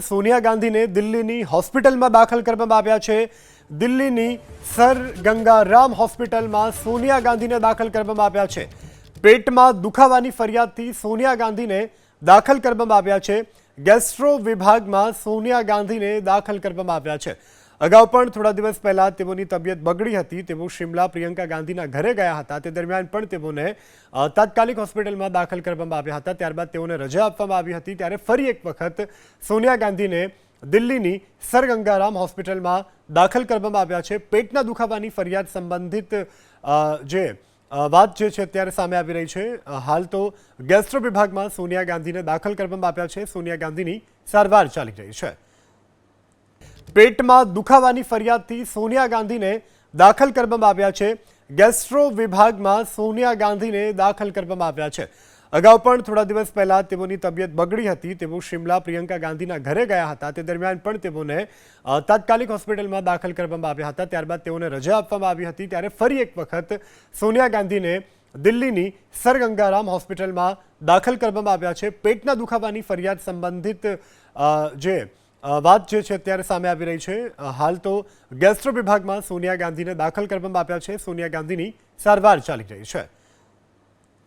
સોનિયા ગાંધીને દિલ્હીની હોસ્પિટલમાં દાખલ કરવામાં આવ્યા છે. દિલ્હીની સર ગંગારામ હોસ્પિટલમાં સોનિયા ગાંધીને દાખલ કરવામાં આવ્યા છે. પેટમાં દુખાવાની ફરિયાદથી સોનિયા ગાંધીને દાખલ કરવામાં આવ્યા છે. ગેસ્ટ્રો વિભાગમાં સોનિયા ગાંધીને દાખલ કરવામાં આવ્યા છે. અગાઉ પણ થોડા દિવસ પહેલા તેઓની તબિયત બગડી હતી. તેઓ શિમલા પ્રિયંકા ગાંધીના ઘરે ગયા હતા. તે દરમિયાન પણ તેઓને તાત્કાલિક હોસ્પિટલમાં દાખલ કરવામાં આવ્યા હતા. ત્યારબાદ તેઓને રજા આપવામાં આવી હતી. ત્યારે ફરી એક વખત સોનિયા ગાંધીને દિલ્હીની સર ગંગારામ હોસ્પિટલમાં દાખલ કરવામાં આવ્યા છે. પેટના દુખાવાની ફરિયાદ સંબંધિત જે વાત જે છે અત્યારે સામે આવી રહી છે. હાલ તો ગેસ્ટ્રો વિભાગમાં સોનિયા ગાંધીને દાખલ કરવામાં આવ્યા છે. સોનિયા ગાંધીની સારવાર ચાલી રહી છે. પેટમાં દુખાવાની ફરિયાદથી સોનિયા ગાંધીને દાખલ કરવામાં આવ્યા છે. ગેસ્ટ્રો વિભાગમાં સોનિયા ગાંધીને દાખલ કરવામાં આવ્યા છે. અગાઉ પણ થોડા દિવસ પહેલાં તેઓની તબિયત બગડી હતી. તેઓ શિમલા પ્રિયંકા ગાંધીના ઘરે ગયા હતા. તે દરમિયાન પણ તેઓને તાત્કાલિક હોસ્પિટલમાં દાખલ કરવામાં આવ્યા હતા. ત્યારબાદ તેઓને રજા આપવામાં આવી હતી. ત્યારે ફરી એક વખત સોનિયા ગાંધીને દિલ્હીની સર ગંગારામ હોસ્પિટલમાં દાખલ કરવામાં આવ્યા છે. પેટના દુખાવાની ફરિયાદ સંબંધિત જે વાત જે છે અત્યારે સામે આવી રહી છે. હાલ તો ગેસ્ટ્રો વિભાગમાં સોનિયા ગાંધીને દાખલ કરવામાં આપ્યા છે. સોનિયા ગાંધીની સારવાર ચાલી રહી છે.